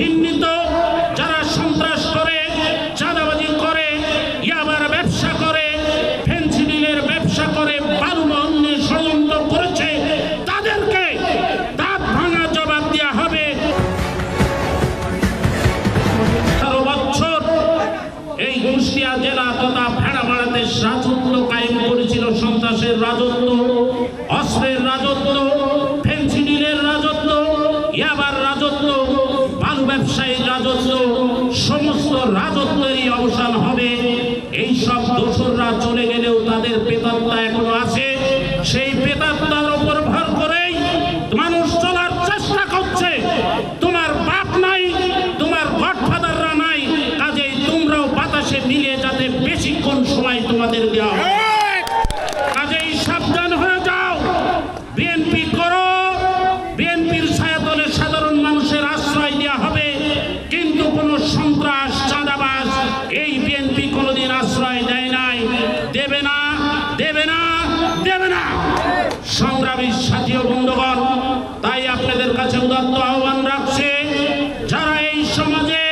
ঘৃণিত যারা সন্ত্রাস করে, চাঁদাবাজি করে, ইয়াবার ব্যবসা করে, ফেন্সিডিলের ব্যবসা করে বালু অন্যের ষড়যন্ত্র করেছে, তাদেরকে দাঁত ভাঙা জবাব দেওয়া হবে। বছর এই কুষ্টিয়া জেলা তথা ভেড়ামারাতে রাজত্ব কায়েম করেছিল সন্ত্রাসের রাজত্ব, অস্ত্রের রাজত্বেরই অবসান হবে। এই সব দোসররা চলে গেলেও তাদের পেতাত্তা এখনও আছে। সেই পেতাত্তার উপর ভর করেই মানুষ চলার চেষ্টা করছে। তোমার বাপ নাই, তোমার গডফাদাররা নাই, কাজেই তোমরাও বাতাসে মিলিয়ে যাতে বেশিক্ষণ সময় তোমাদের দেওয়া হয়। কাজেই সাবধান হয়ে যাও। বিএনপি করো, বিএনপির দেবে না দেবে না। সংগ্রামী সাথী ও বন্ধুগণ, তাই আপনাদের কাছে উদাত্ত আহ্বান রাখছে, যারা এই সমাজে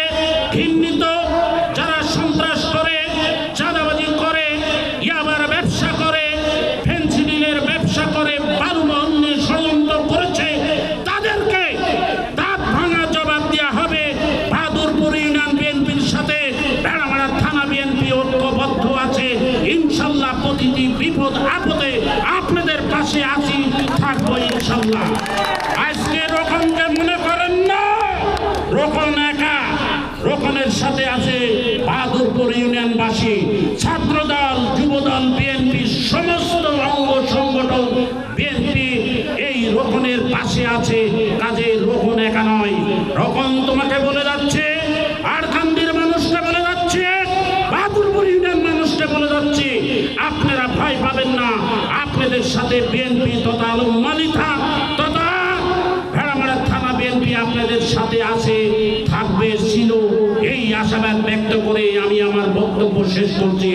যারা সন্ত্রাস করে করে ব্যবসা পাশে আছি, থাকব ইনশাল্লাহ। আজকে রকমকে মনে করেন না? রকম একা। রকমের সাথে আছে বাহাদুরপুর ইউনিয়নবাসী, ছাত্রদল, যুবদল, বিএনপি, সমস্ত অঙ্গ সংগঠন, বিএনপি এই রকমের পাশে আছে। কাজে রকম একা নয়। রকম তোমাকে বলে মানুষকে আপনারা ভয় পাবেন না। আপনাদের সাথে বিএনপি তথা আলম মালিথা তথা ভেড়ামারা থানা বিএনপি আপনাদের সাথে আছে, থাকবে, ছিল। এই আশাবাদ ব্যক্ত করে আমি আমার বক্তব্য শেষ করছি।